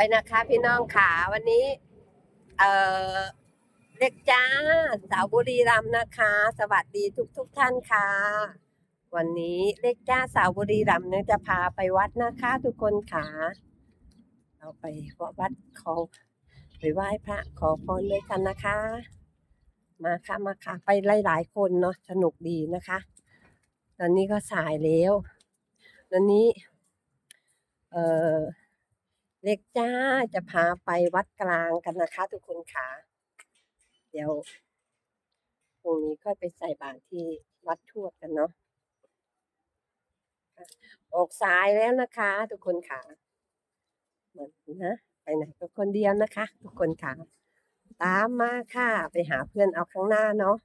ไปนะคะพี่น้องขาวันนี้ เออเล็กจ้า สาวบุรีรัมนะคะ สวัสดีทุกทุกท่านค่ะ วันนี้เล็กจ้าสาวบุรีรัมเนี่ยจะพาไปวัดนะคะ ทุกคนค่ะเราไปวัดขอไปไหว้พระขอพรด้วยกันนะคะ มาค่ะมาค่ะ ไปหลายๆคนเนาะสนุกดีนะคะ ตอนนี้ก็สายแล้วตอนนี้ เอ่อ เล็กจ้าจะพาไปวัดกลางกันนะคะ ทุกคนค่ะ เดี๋ยวพรุ่งนี้ค่อยไปใส่บาตรที่วัดทวดกันเนาะออกสายแล้วนะคะ ทุกคนค่ะเหมือนนะไปไหนก็คนเดียวนะคะ ทุกคนค่ะ ตามมาค่ะไปหาเพื่อนเอาข้างหน้าเนาะ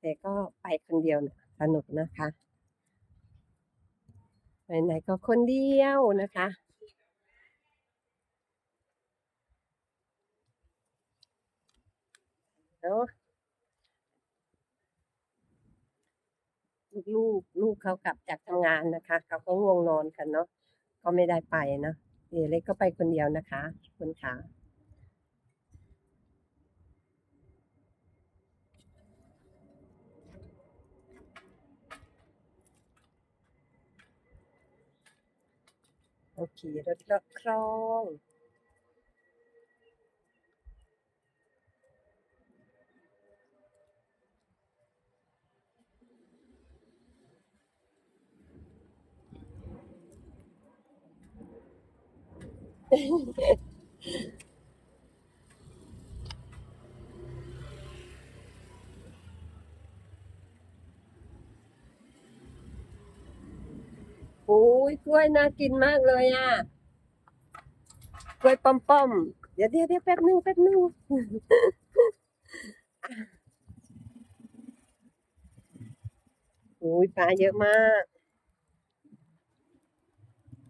แต่ก็ไปคนเดียวนี่ยสนุกนะคะ ไปไหนก็คนเดียวนะคะเนาะลูกๆลูกเขากลับจากทำงานนะคะ เขาก็ง่วงนอนกันเนาะก็ไม่ได้ไปนะเดี๋ยวเล็กก็ไปคนเดียวนะคะคุณขา โอเครถเลาะครอง โอ้ย กล้วยน่ากินมากเลยอะ กล้วยป้อมป้อมเดี๋ยวเดี๋ยวเดี๋ยวแป๊บนึงแป๊บนึงโอ้ยปลาเยอะมาก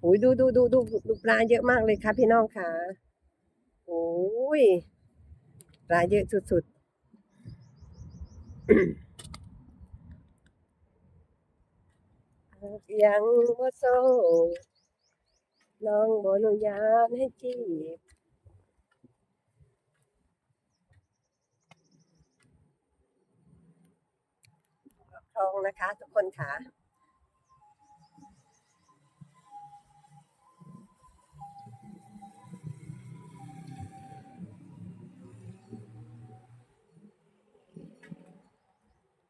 โอ้ยดูดูดูดูดูปลาเยอะมากเลยค่ะพี่น้องค่ะ โอ้ยปลาเยอะสุดๆ ยังบ่โซ่น้องบ่อนุญาตให้จีบคลองนะคะทุกคนค่ะ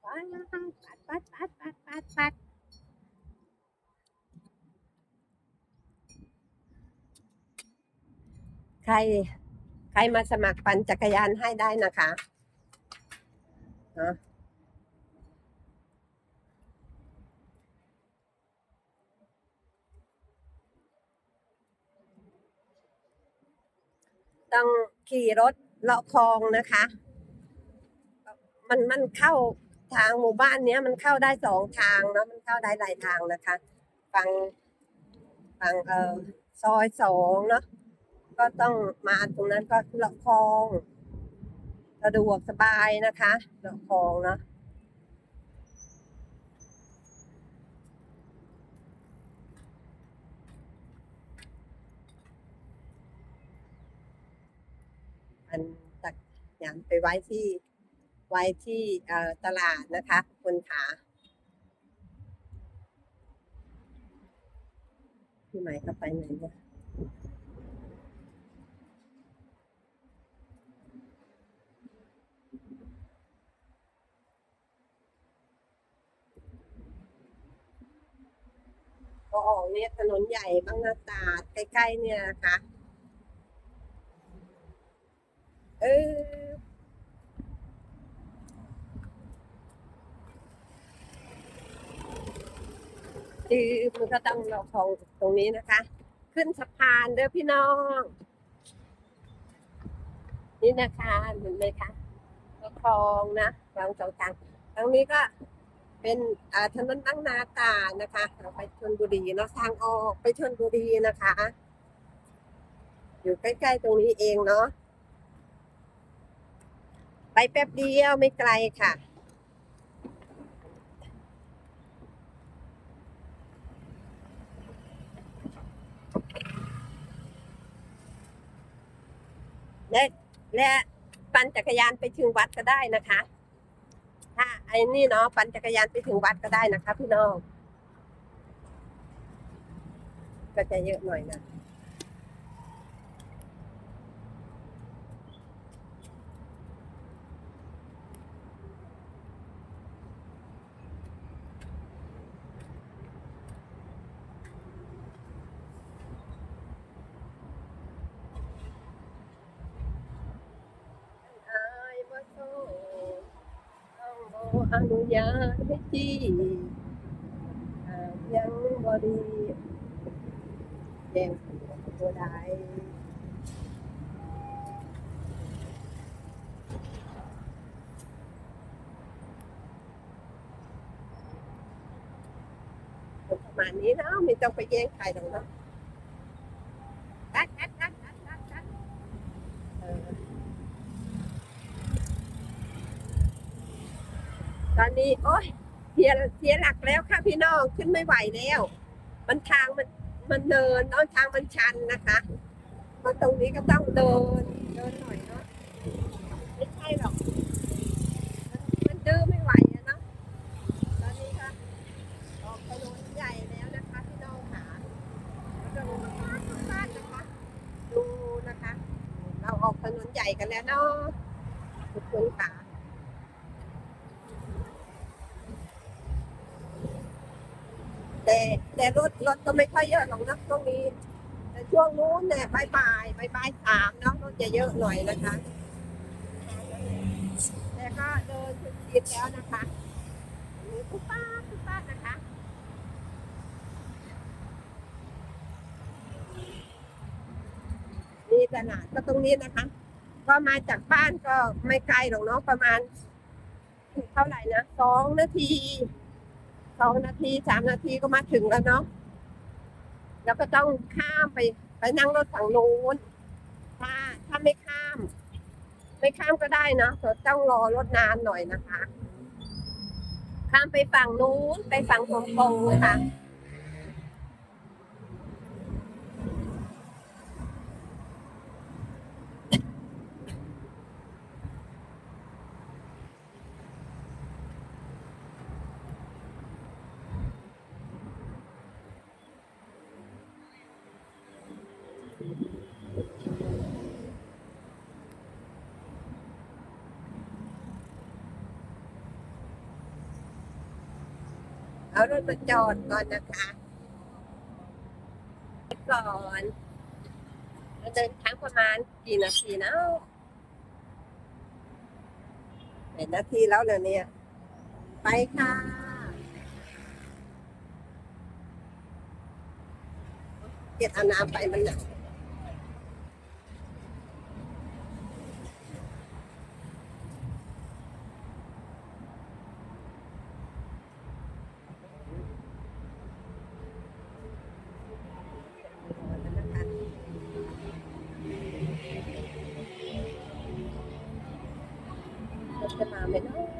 ปัดปัดปัดปัดปัดปัดปัดใค รใครมาสมัครปั่นจักรยานให้ได้นะคะนะต้องขี่รถเลาะคลองนะคะ มันมันเข้าทางหมู่บ้านเนี้ย มันเข้าได้สองทางเนาะมันเข้าได้หลายทางนะคะ ฝั่งฝั่งเอ่อซอยสองเนาะ ก็ต้องมาตรงนั้นก็เลาะคลองสะดวกสบายนะคะเลาะคลองเนาะอันตักยานไปไว้ที่ไว้ที่ตลาดนะคะคุณขาพี่หม่ก็ไปไหนเนี่ยก็ออก เนี่ยถนนใหญ่บางนาตราดใกล้ๆเนี่ยนะคะเออคือมันก็ต้องเราคลองตรงนี้นะคะ ขึ้นสะพานเด้อพี่น้อง นี่นะคะเห็นไหมคะคลองนะคลองสองทางตรงนี้ก็ เป็นถนนตั้งนาตานะคะไปชนบุรีเนาะทางออกไปชนบุรีนะคะ อยู่ใกล้ๆตรงนี้เองเนาะไปแป๊บเดียวไม่ไกลค่ะและและปั่นจักรยานไปถึงวัดก็ได้นะคะ ไอ้นี่เนาะปั่นจักรยานไปถึงวัดก็ได้นะคะ พี่น้องก็จะเยอะหน่อยนะ อายบ่โซต้องบ่ อนุญาตให้จีหากยังบ่ดีแจ้งบ่ได้ประมาณนี้เนาะไม่ต้องไปแย่งใครหรอกเนาะกัดกัดกัดกัดกัดกัดเออ ตอนนี้โอ้ยเสียเสียหลักแล้วค่ะพี่น้องขึ้นไม่ไหวแล้ว มันทางมันมันเดินเนาะทางมันชันนะคะเพราตรงนี้ก็ต้องเดินเดินหน่อยเนาะไม่ใช่หรอกมันมันดื้อไม่ไหวอะเนาะตอนนี้ค่ะออกถนนใหญ่แล้วนะคะพี่น้องค่ะแล้วก็บ้านบ้านนะคะ ดูนะคะ เราออกถนนใหญ่กันแล้วเนาะทุกคนค่ะ แต่แต่รถรถก็ไม่ค่อยเยอะหรอกนะตรงนี้ แต่ช่วงนู้นเนี่ยบ่ายบ่ายบ่ายบ่ายสามเนาะรถจะเยอะหน่อยนะคะแต่ก็เดินถึงทีแล้วนะคะมีปุ๊บป้าปุ๊บป้านะคะมีตลาดก็ตรงนี้นะคะ ก็มาจากบ้านก็ไม่ไกลหรอกเนาะประมาณเท่าไหร่นะสองนาที สองนาทีสามนาทีก็มาถึงแล้วเนาะแล้วก็ต้องข้ามไป ไปนั่งรถฝั่งนู้นถ้าถ้าไม่ข้าม ไม่ข้ามก็ได้นะแต่ต้องรอรถนานหน่อยนะคะ ข้ามไปฝั่งนู้นไปฝั่งตรงตรงๆนะคะ เอารถมาจอดก่อนนะคะก่อนเราเดินทางประมาณกี่นาทีนะเห็นนาทีแล้วเหรอเนี่ย ไปค่ะเก็บอาน้ำไปมันหนัก รถ